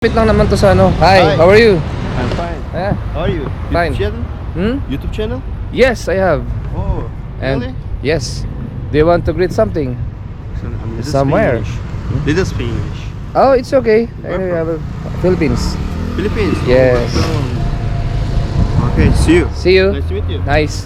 Malapit lang naman to sa ano. Hi, Hi. how are you? I'm fine. Eh, How are you? YouTube Fine. channel? hmm? YouTube channel? Yes, I have. Oh, And really? yes. Do you want to greet something? So, little Somewhere. Spanish. Little Spanish. Oh, it's okay. I Where have a Philippines. Philippines. Oh, Yes. welcome. Okay, see you. See you. Nice to meet you. Nice.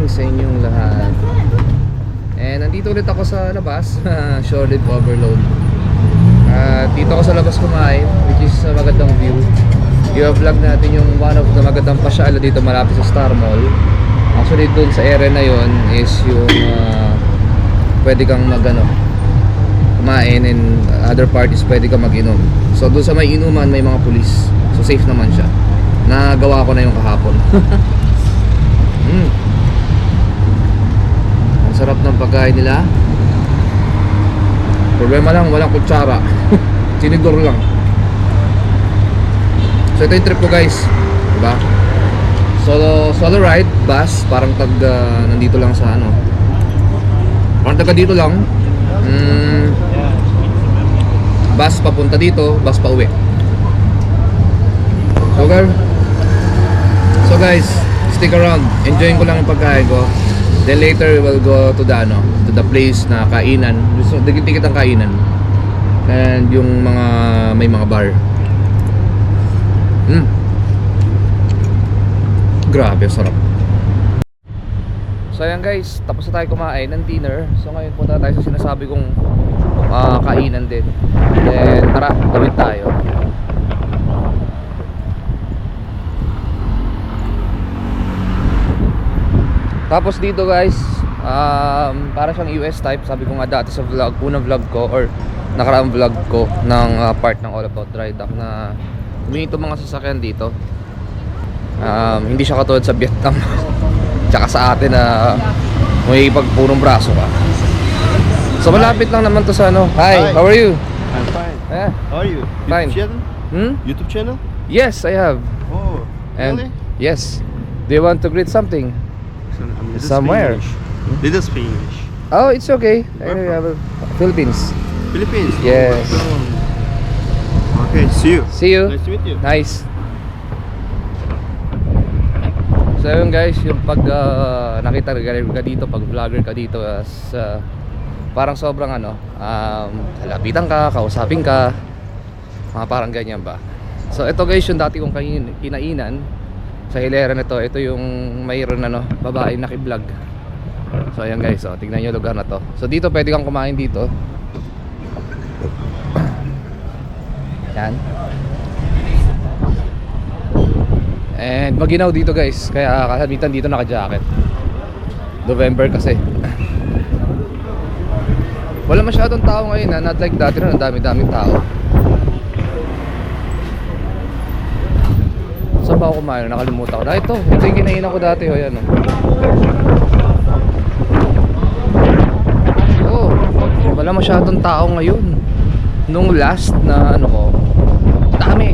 Evening sa inyong lahat. And nandito ulit ako sa labas, short live overload. At dito ako sa labas kumain, which is a magandang view. I-vlog natin yung one of the magandang pasyala dito malapit sa Star Mall. Actually dun sa area na yon is yung ah, pwede kang mag ano, kumain and other parties pwede kang mag-inom. So doon sa may inuman may mga pulis. So safe naman siya. Nagawa ko na yung kahapon. mm. Ang sarap ng pagkain nila. Problema lang, walang kutsara. Tinidor lang. So ito yung trip ko guys. Diba? Solo, solo ride, bus, parang tag ah, nandito lang sa ano. Parang taga dito lang. Mm, bus papunta dito, bus pa uwi. So guys, so guys, stick around. Enjoying ko lang yung pagkain ko. Then later we will go to the ano, to the place na kainan. Gusto dikit-dikit ang kainan. And yung mga may mga bar. Mm. Grabe, sarap. So ayan guys, tapos na tayo kumain ng dinner. So ngayon punta tayo sa sinasabi kong ah, kainan din. Then tara, gawin tayo. Tapos dito guys, um, para siyang US type, sabi ko nga dati sa vlog, unang vlog ko or nakaraang vlog ko ng ah, part ng All About Dry Dock na huminto mga sasakyan dito. Um, hindi siya katulad sa Vietnam. Tsaka sa atin na may pagpunong braso ka. So malapit lang naman to sa ano. Hi, Hi. how are you? I'm fine. Eh, How are you? YouTube Fine. channel? hmm? YouTube channel? Yes, I have. Oh, And really? yes. Do you want to greet something? I'm little Somewhere. Spanish. Little Spanish. Oh, it's okay. I have a Philippines. Philippines. Oh, Yes. welcome. Okay, see you. See you. Nice to meet you. Nice. So yun guys, yung pag ah, nakita ka dito, pag vlogger ka dito as ah, parang sobrang ano, um, lapitan ka, kausapin ka, mga parang ganyan ba. So ito guys yung dati kong kinainan sa hilera nito. Ito yung mayroon ano, babae naki-vlog. So ayan guys, oh, tignan nyo lugar na to. So dito pwede kang kumain dito. Yan. And maginaw dito guys Kaya kasamitan dito naka-jacket November kasi Wala masyadong tao ngayon ha Not like dati na ang dami-daming tao ba ako kumain? Nakalimutan ko na ito Ito yung kinainan ko dati oh, yan, oh. oh Wala masyadong tao ngayon Nung last na ano ko Dami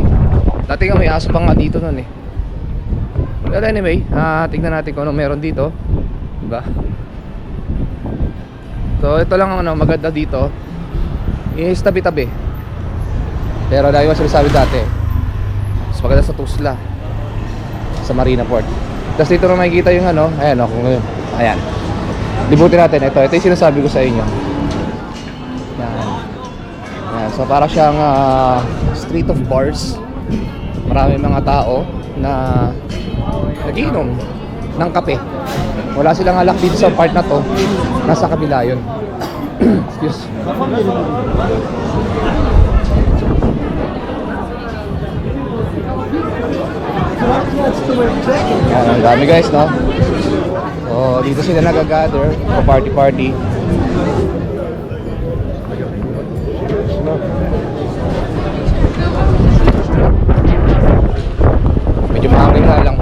Dati nga may aso pa nga dito nun eh But anyway, ah tingnan natin kung ano meron dito. Diba? So ito lang ang ano, maganda dito. Is tabi-tabi. Pero dahil yung sinasabi dati, mas maganda sa Tusla. Sa Marina Port. Tapos dito na makikita yung ano, ayan o, kung ayan. Libutin natin, ito, ito yung sinasabi ko sa inyo. Yan. Yan. So para siyang ah, street of bars. Marami mga tao na nagiinom ng kape. Wala silang alak dito sa part na to. Nasa kabila yun. Excuse. Ayan, ang dami guys, no? So, dito sila nag-gather, party-party. Medyo mahangin nga lang.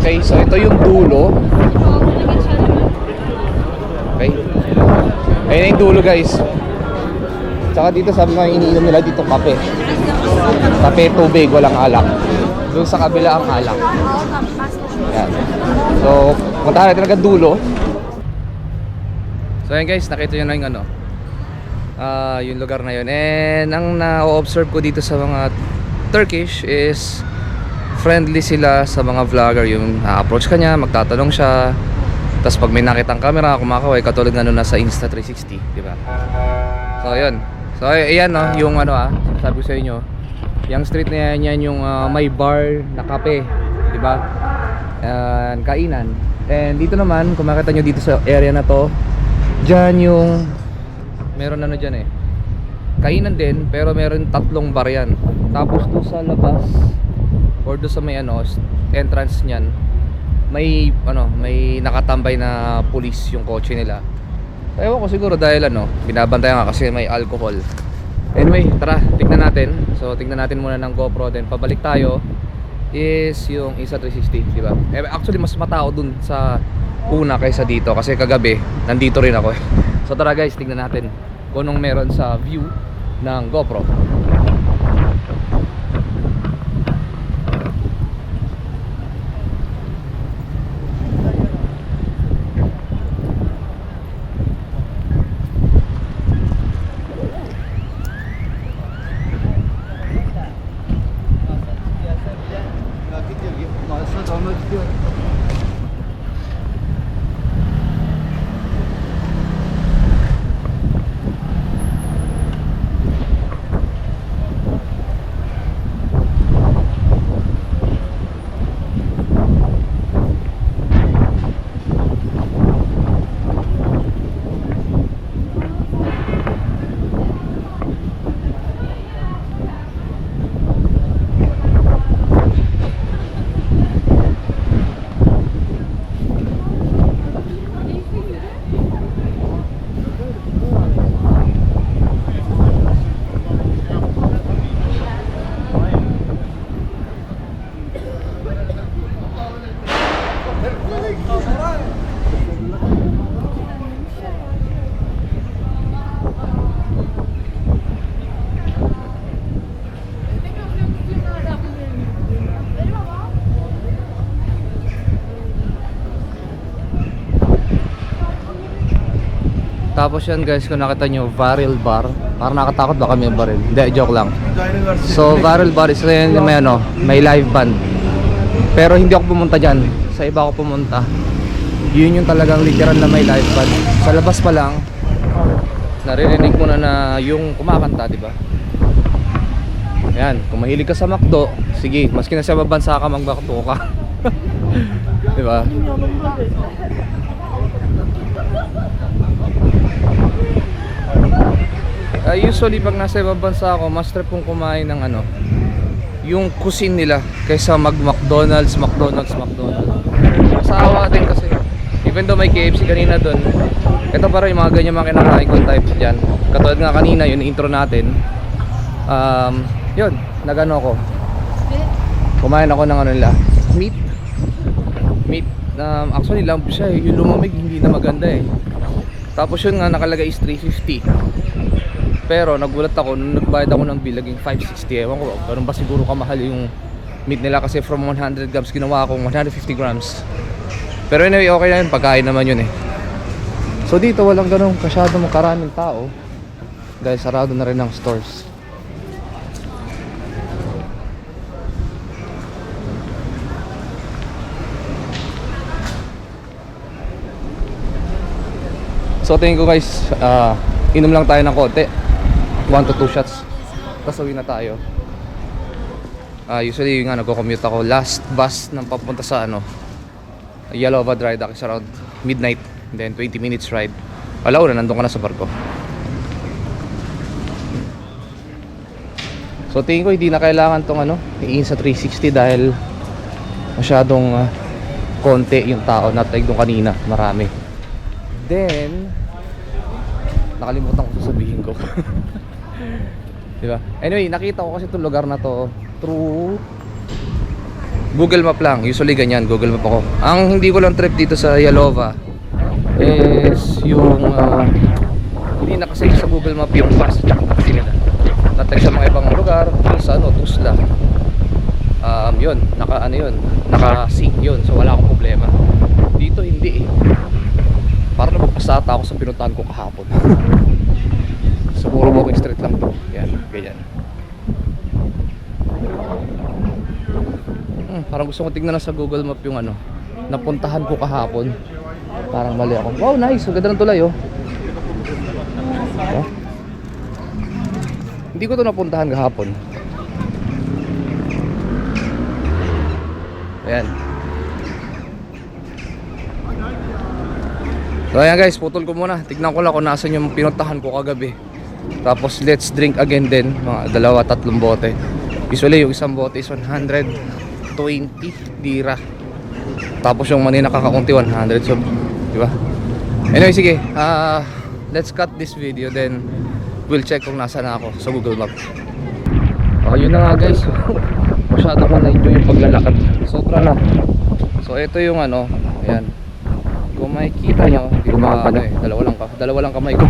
Okay, so ito yung dulo. Okay. Ayun yung dulo guys. Tsaka dito sabi nga iniinom nila dito kape. Kape, tubig, walang alak. Doon sa kabila ang alak. Yan. So, punta natin agad dulo. So ayun guys, nakita nyo na yung ano. ah yung lugar na yun. And ang na-observe ko dito sa mga Turkish is friendly sila sa mga vlogger. Yung na-approach ka niya, magtatanong siya. Tapos pag may nakitang camera, kumakaway, katulad nga nung nasa Insta360, di ba? So, yun. So, ay- ayan, no, yung ano ah, sabi ko sa inyo, yung street na yan, yan yung ah, may bar na kape, di ba? And kainan. And dito naman, kung makita nyo dito sa area na to, dyan yung, meron ano dyan eh, kainan din, pero meron tatlong bar yan. Tapos doon sa labas, or doon sa may ano, entrance niyan, may ano, may nakatambay na pulis yung kotse nila. Ewan ko siguro dahil ano, binabantayan nga kasi may alcohol. Anyway, tara, tignan natin. So, tignan natin muna ng GoPro then pabalik tayo is yung Insta 360, di ba? Eh, actually mas matao dun sa una kaysa dito kasi kagabi nandito rin ako. So tara guys, tignan natin kung anong meron sa view ng GoPro. Almak istiyorum. Tapos yan guys, kung nakita nyo, Varil Bar. Parang nakatakot ba kami yung baril? Hindi, joke lang. So, Varil Bar is yun, may ano, may live band. Pero hindi ako pumunta dyan. Sa iba ako pumunta. Yun yung talagang literal na may live band. Sa labas pa lang, naririnig mo na na yung kumakanta, di ba? Yan, kung mahilig ka sa McDo, sige, maski na sa ibang bansa ka, mag-McDo ka. di ba? Uh, usually pag nasa ibang bansa ako, mas trip kong kumain ng ano, yung cuisine nila kaysa mag McDonald's, McDonald's, McDonald's. Masawa din kasi. Even though may KFC kanina doon, ito para yung mga ganyan mga kinakain kong type dyan. Katulad nga kanina, yung intro natin. Um, yun, nagano ako. Kumain ako ng ano nila, meat. Meat. Um, actually, lamp siya eh. Yung lumamig, hindi na maganda eh. Tapos yun nga nakalagay is 350. Pero nagulat ako nung nagbayad ako ng bill naging 560. Ewan ko, ganun ba siguro kamahal yung meat nila kasi from 100 grams ginawa akong 150 grams. Pero anyway, okay na yun. Pagkain naman yun eh. So dito walang ganun kasyado karaming tao. Dahil sarado na rin ang stores. So tingin ko guys, ah, inom lang tayo ng konti. 1 to 2 shots. Tapos uwi na tayo. Ah, usually nga nagko-commute ako last bus ng papunta sa ano Yalova Dock is around midnight. Then 20 minutes ride. Wala na, nandun ka na sa barko. So tingin ko hindi na kailangan tong ano, iin sa 360 dahil masyadong ah, konti yung tao not like nung kanina, marami. Then nakalimutan ko sasabihin ko. Di? Anyway, nakita ko kasi itong lugar na to through Google Map lang. Usually ganyan, Google Map ako. Ang hindi ko lang trip dito sa Yalova is yung ah, hindi nakasave sa Google Map yung bus at taxi nila. Natag sa mga ibang lugar, sa ano, Tusla. Um, yun, naka ano yun, naka sync yun, so wala akong problema. Dito hindi eh. Para napagpasata ako sa pinuntahan ko kahapon. sa Puro Walking Street lang to. Yan, ganyan. Hmm, parang gusto ko tignan na sa Google Map yung ano, napuntahan ko kahapon. Parang mali ako. Wow, nice. Ang ganda ng tulay, oh. Oh. Hindi ko to napuntahan kahapon. Ayan. So ayan guys, putol ko muna. Tignan ko lang kung nasan yung pinuntahan ko kagabi. Tapos let's drink again din. Mga dalawa, tatlong bote. Usually yung isang bote is 120 lira. Tapos yung manina kakakunti 100. So, di ba? Anyway, sige. ah let's cut this video then we'll check kung nasa na ako sa Google Map. Oh, yun na nga guys. Masyado ko na-enjoy yung paglalakad. Sobra na. So, ito yung ano. Ayan. Kung makikita nyo, hindi ko makakano eh. Dalawa lang, ka, dalawa lang kamay ko.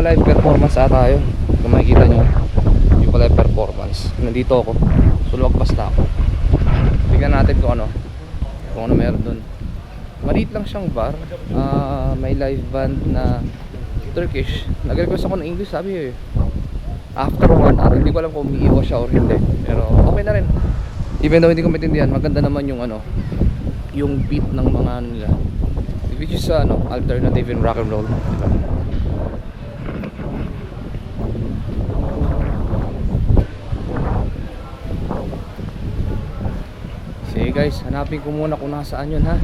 Yung ka live performance ata yun. Kung makikita nyo, yung ka live performance. Nandito ako. Sulwag basta ako. Tingnan natin kung ano. Kung ano meron dun. Maliit lang siyang bar. Ah, may live band na Turkish. Nag-request ako ng English, sabi eh. After one hour, hindi ko alam kung umiiwas siya or hindi. Pero okay na rin. Even though hindi ko maintindihan, maganda naman yung ano, yung beat ng mga nila. Which is ano, alternative in rock and roll. Guys, hanapin ko muna kung nasaan yun ha.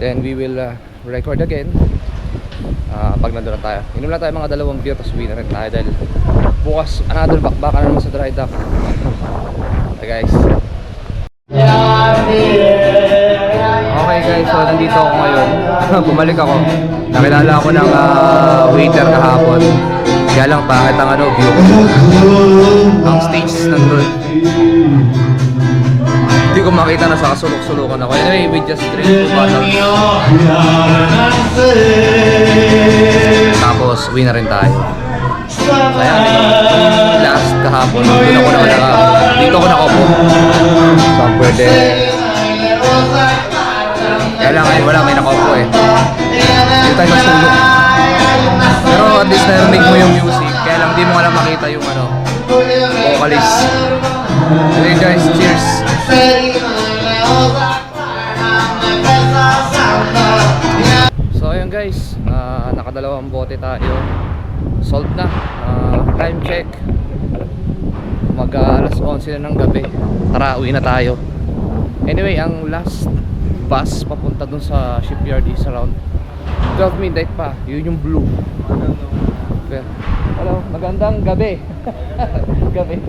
Then we will uh, record again. Ah, pag nandun na tayo. Inom lang tayo mga dalawang beer tapos uwi na rin tayo dahil bukas another bakbaka na naman sa dry dock. Okay guys. Okay guys, so nandito ako ngayon. Bumalik ako. Nakilala ako ng ah, waiter kahapon. Kaya lang pangit ang ano, view ko. Ang stage nandun. Ko makita na sa kasulok-sulukan ako. Anyway, we just drink two bottles. Tapos, uwi na rin tayo. Kaya last kahapon, doon ako naman naka, dito ako nakaupo. Somewhere there. Kaya lang ngayon wala, may nakaupo eh. Dito tayo nasulok. Pero at least narinig mo yung music. Kaya lang di mo alam makita yung ano, vocalist. Anyway guys, cheers! So ayun guys, ah, nakadalawang bote tayo. Solved na. Ah, time check. Mag ah, alas 11 na ng gabi. Tara, uwi na tayo. Anyway, ang last bus papunta dun sa shipyard is around 12 midnight pa. Yun yung blue. Okay. Hello, magandang gabi. gabi.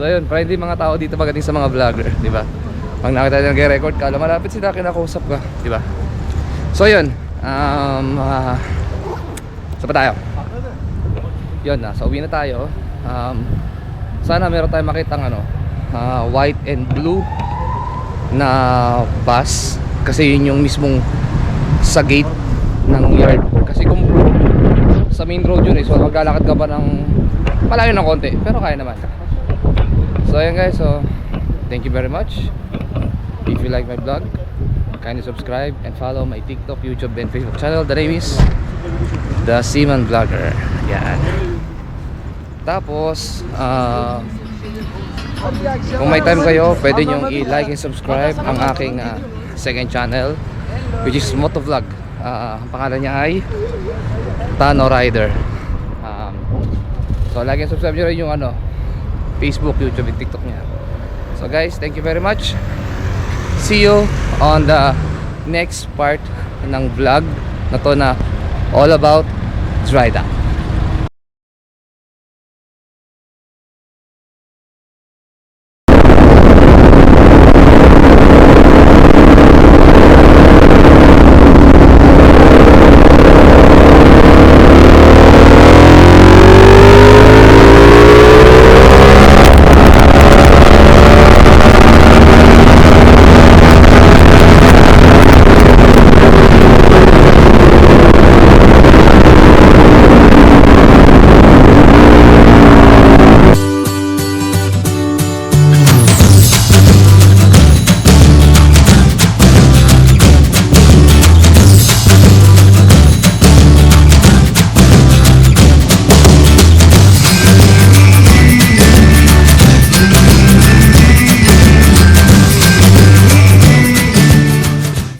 So ayun, friendly mga tao dito pagdating sa mga vlogger, di ba? Pag nakita nyo nag-record ka, alam, malapit sila kinakausap ka, di ba? So yun, um, uh, saan pa tayo? Yun, nasa uwi na tayo. Um, sana meron tayong makita ano, ah, white and blue na bus. Kasi yun yung mismong sa gate ng yard. Kasi kung sa main road yun eh. So maglalakad ka pa ng malayo ng konti. Pero kaya naman. So ayan guys, so thank you very much. If you like my vlog, kindly subscribe and follow my TikTok, YouTube, and Facebook channel. The name is The Seaman Vlogger. Yan. Tapos, ah kung may time kayo, pwede nyo i-like and subscribe ang aking ah, second channel which is Motovlog. Ah, ang pangalan niya ay Tano Rider. Um, so, and subscribe nyo rin yung ano, Facebook, YouTube, and TikTok niya. So guys, thank you very much. See you on the next part ng vlog na to na all about dry dock.